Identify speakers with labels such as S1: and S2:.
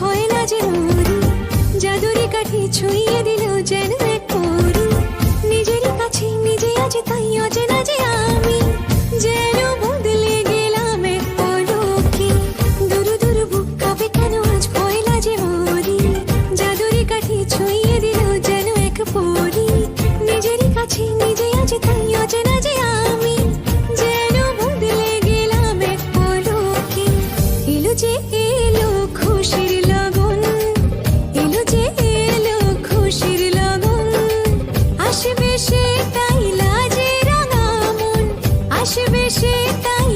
S1: ভয় না যে মরি। জাদুরি কাঠি ছুঁয়ে দিল যেন এক পরি। নিজেরই কাছে নিজে আজ তাই অজেনা যে আমি। যেন সেটাই লাজে রাঙা মন আসবে সেটাই